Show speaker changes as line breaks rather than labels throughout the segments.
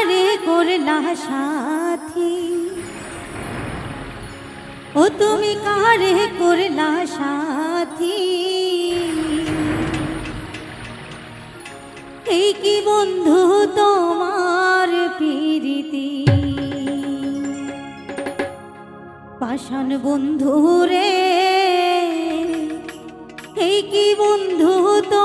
আমারে করলা সাথী। ও তুমি কারে করলা সাথী? এই কি বন্ধু তোমার পীড়িতি পাষাণ বন্ধু রে এই কি বন্ধু তো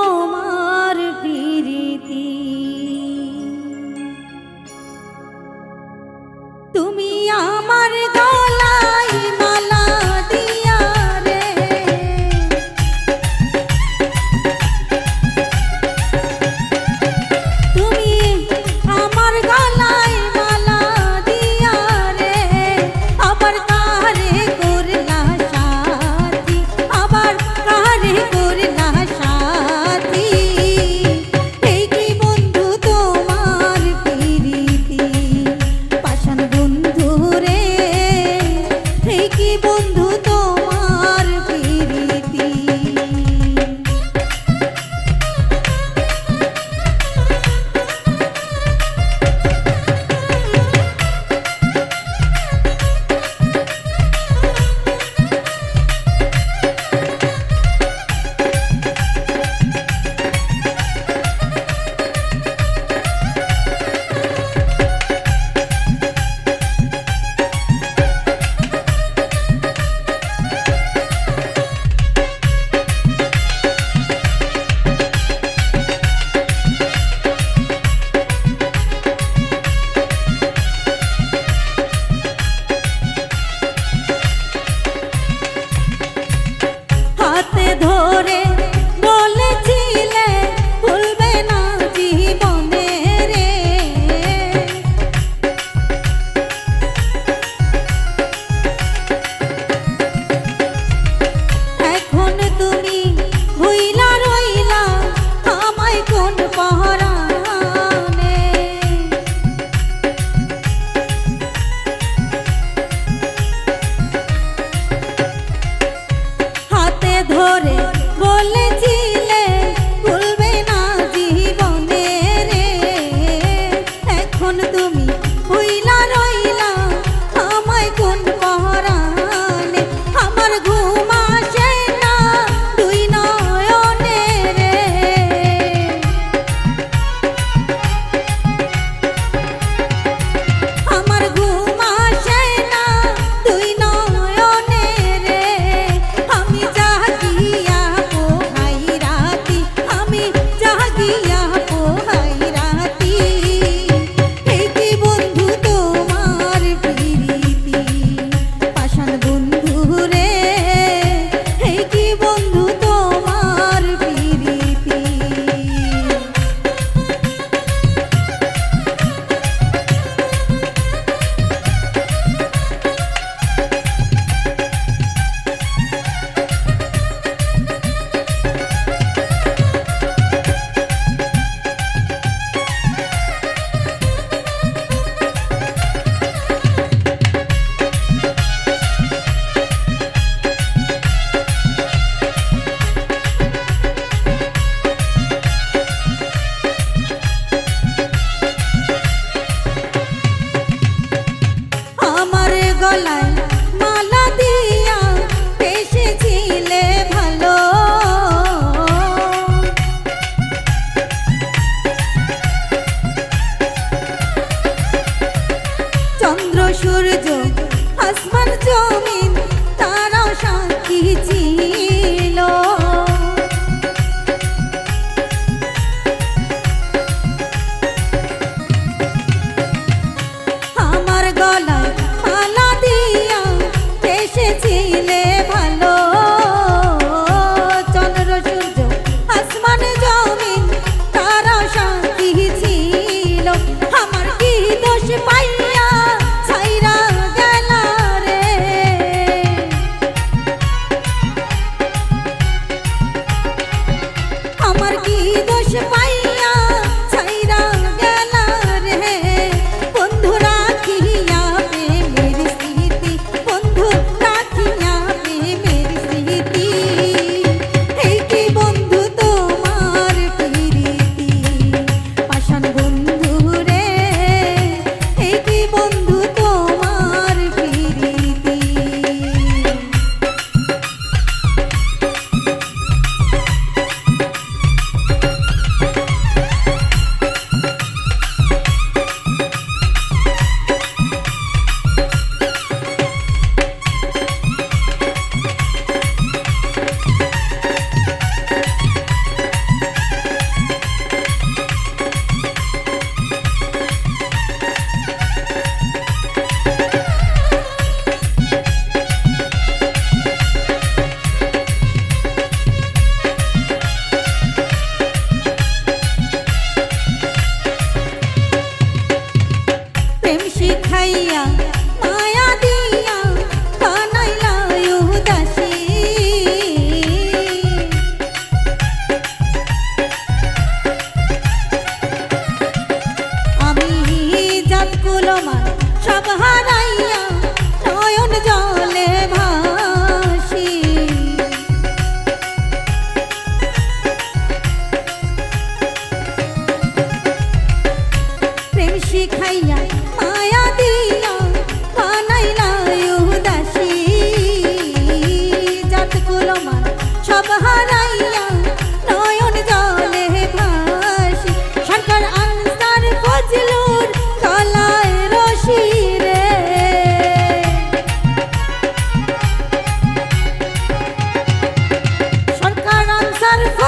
yar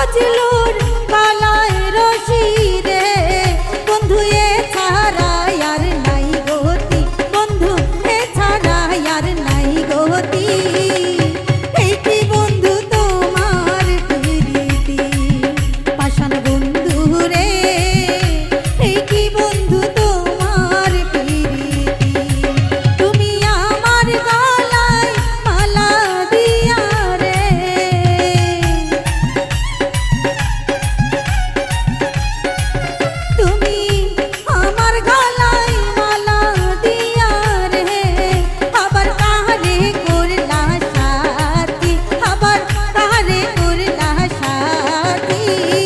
বাজলো aqui.